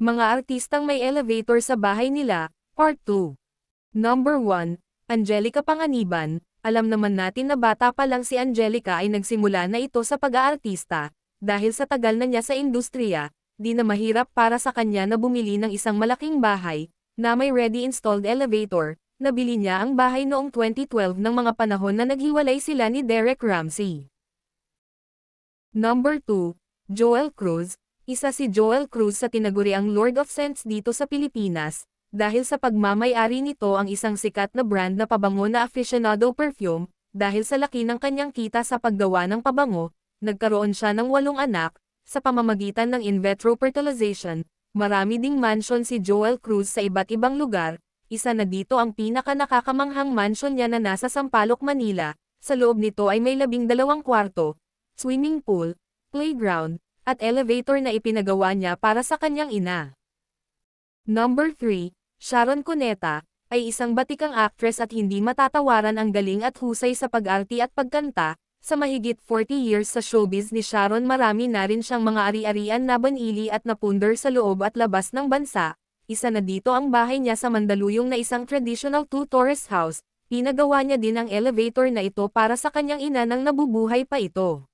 Mga artistang may elevator sa bahay nila, Part 2. Number 1, Angelica Panganiban. Alam naman natin na bata pa lang si Angelica ay nagsimula na ito sa pag-aartista, dahil sa tagal na niya sa industriya, di na mahirap para sa kanya na bumili ng isang malaking bahay, na may ready installed elevator, nabili niya ang bahay noong 2012 ng mga panahon na naghiwalay sila ni Derek Ramsey. Number 2, Joel Cruz. Isa si Joel Cruz sa tinaguriang Lord of Scents dito sa Pilipinas, dahil sa pagmamayari nito ang isang sikat na brand na pabango na aficionado perfume, dahil sa laki ng kanyang kita sa paggawa ng pabango, nagkaroon siya ng walong anak, sa pamamagitan ng in vitro fertilization, marami ding mansion si Joel Cruz sa iba't ibang lugar, isa na dito ang pinaka nakakamanghang mansion niya na nasa Sampaloc, Manila, sa loob nito ay may labing dalawang kwarto, swimming pool, playground, at elevator na ipinagawa niya para sa kanyang ina. Number 3, Sharon Cuneta, ay isang batikang actress at hindi matatawaran ang galing at husay sa pag-arti at pagkanta, sa mahigit 40 years sa showbiz ni Sharon marami na rin siyang mga ari-arian na banili at napunder sa loob at labas ng bansa, isa na dito ang bahay niya sa Mandaluyong na isang traditional two-tourist house, pinagawa niya din ang elevator na ito para sa kanyang ina nang nabubuhay pa ito.